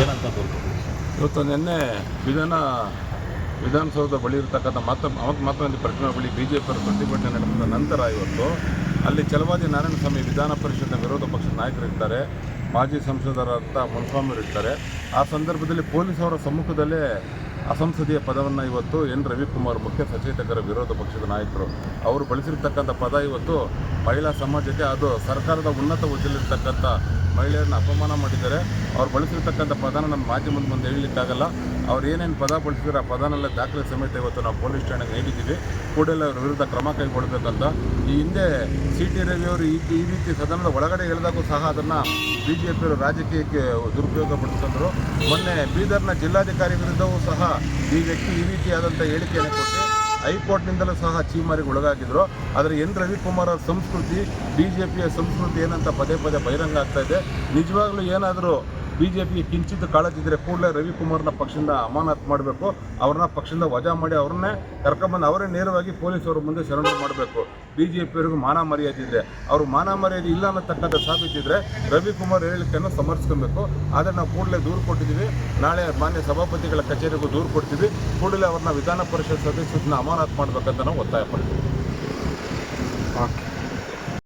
ಏನಂತ ಇವತ್ತು ನಿನ್ನೆ ವಿಧಾನ ವಿಧಾನಸೌಧ ಬಳಿ ಇರತಕ್ಕಂಥ ಮಾತ ಅವತ್ತು ಗಾಂಧಿ ಪ್ರತಿಮೆ ಬಳಿ ಬಿ ಜೆ ಪಿಯವರು ಪ್ರತಿಭಟನೆ ನಡೆಸಿದ ನಂತರ ಇವತ್ತು ಅಲ್ಲಿ ಚಲವಾದಿ ನಾರಾಯಣಸ್ವಾಮಿ ವಿಧಾನ ಪರಿಷತ್ನ ವಿರೋಧ ಪಕ್ಷದ ನಾಯಕರಿರ್ತಾರೆ ಮಾಜಿ ಸಂಸದರಾದಂಥ ಮುನ್ಸ್ವಾಮಿಯವರು ಇರ್ತಾರೆ ಆ ಸಂದರ್ಭದಲ್ಲಿ ಪೊಲೀಸ್ ಅವರ ಸಮ್ಮುಖದಲ್ಲೇ ಅಸಂಸದೀಯ ಪದವನ್ನು ಇವತ್ತು ಎನ್. ರವಿಕುಮಾರ್ ಮುಖ್ಯ ಸಚೇತಕರ ವಿರೋಧ ಪಕ್ಷದ ನಾಯಕರು. ಅವರು ಬಳಸಿರ್ತಕ್ಕಂಥ ಪದ ಇವತ್ತು ಮಹಿಳಾ ಸಮಾಜಕ್ಕೆ ಅದು ಸರ್ಕಾರದ ಉನ್ನತ ಹುದ್ದೆಯಲ್ಲಿರ್ತಕ್ಕಂಥ ಮಹಿಳೆಯರನ್ನ ಅಪಮಾನ ಮಾಡಿದ್ದಾರೆ. ಅವ್ರು ಬಳಸಿರ್ತಕ್ಕಂಥ ಪದನ ನಮ್ಮ ಮಾಧ್ಯಮದ ಮುಂದೆ ಹೇಳಲಿಕ್ಕಾಗಲ್ಲ. ಅವ್ರು ಏನೇನು ಪದ ಬಳಸಿದ್ರೆ ಆ ಪದನೆಲ್ಲ ದಾಖಲೆ ಸಮೇತ ಇವತ್ತು ನಾವು ಪೊಲೀಸ್ ಠಾಣೆಗೆ ನೀಡಿದ್ದೀವಿ. ಕೂಡಲೇ ಅವ್ರ ವಿರುದ್ಧ ಕ್ರಮ ಕೈಗೊಳ್ಬೇಕಂತ ಈ ಹಿಂದೆ ಸಿ ಟಿ ರವಿ ಅವರು ಈ ರೀತಿ ಸದನದ ಒಳಗಡೆ ಹೇಳಿದಾಗೂ ಸಹ ಅದನ್ನು ಬಿ ಜೆ ಪಿಯವರು ರಾಜಕೀಯಕ್ಕೆ ದುರುಪಯೋಗ ಪಡಿಸಿದ್ರು ಮೊನ್ನೆ ಬೀದರ್ನ ಜಿಲ್ಲಾಧಿಕಾರಿ ವಿರುದ್ಧವೂ ಸಹ ಈ ವ್ಯಕ್ತಿ ಈ ರೀತಿಯಾದಂಥ ಹೇಳಿಕೆಯನ್ನು ಕೊಟ್ಟು ಹೈಕೋರ್ಟ್ನಿಂದಲೂ ಸಹ ಚೀಮಾರಿಗೆ ಒಳಗಾಗಿದ್ರು. ಆದರೆ ಎನ್. ರವಿಕುಮಾರ್ ಅವರ ಸಂಸ್ಕೃತಿ ಬಿ ಜೆ ಪಿಯ ಸಂಸ್ಕೃತಿ ಏನಂತ ಪದೇ ಪದೇ ಬಹಿರಂಗ ಆಗ್ತಾ ಇದೆ. ನಿಜವಾಗ್ಲೂ ಏನಾದರೂ ಬಿ ಜೆ ಪಿಗೆ ಕಿಂಚಿತ್ ಕಾಳಜಿದ್ರೆ ಕೂಡಲೇ ರವಿಕುಮಾರ್ನ ಪಕ್ಷದಿಂದ ಅಮಾನತ್ ಮಾಡಬೇಕು. ಅವ್ರನ್ನ ಪಕ್ಷದಿಂದ ವಜಾ ಮಾಡಿ ಅವ್ರನ್ನೇ ಕರ್ಕೊಂಬಂದು ಅವರೇ ನೇರವಾಗಿ ಪೊಲೀಸರ ಮುಂದೆ ಸರೆಂಡರ್ ಮಾಡಬೇಕು. ಬಿ ಜೆ ಪಿಯವರಿಗೂ ಮಾನ ಮರ್ಯಾದೆ ಇದೆ. ಅವರು ಮಾನ ಮರ್ಯಾದೆ ಇಲ್ಲ ಅನ್ನತಕ್ಕಂಥ ಸಾಬೀತಿದ್ರೆ ರವಿಕುಮಾರ್ ಹೇಳಿಕೆಯನ್ನು ಸಮರ್ಸ್ಕೊಬೇಕು ಆದರೆ ನಾವು ಕೂಡಲೇ ದೂರು ಕೊಟ್ಟಿದ್ದೀವಿ. ನಾಳೆ ಮಾನ್ಯ ಸಭಾಪತಿಗಳ ಕಚೇರಿಗೂ ದೂರು ಕೊಡ್ತೀವಿ. ಕೂಡಲೇ ಅವ್ರನ್ನ ವಿಧಾನ ಪರಿಷತ್ ಸದಸ್ಯರನ್ನ ಅಮಾನತ್ ಮಾಡಬೇಕಂತ ನಾವು ಒತ್ತಾಯ ಪಡ್ತೀವಿ.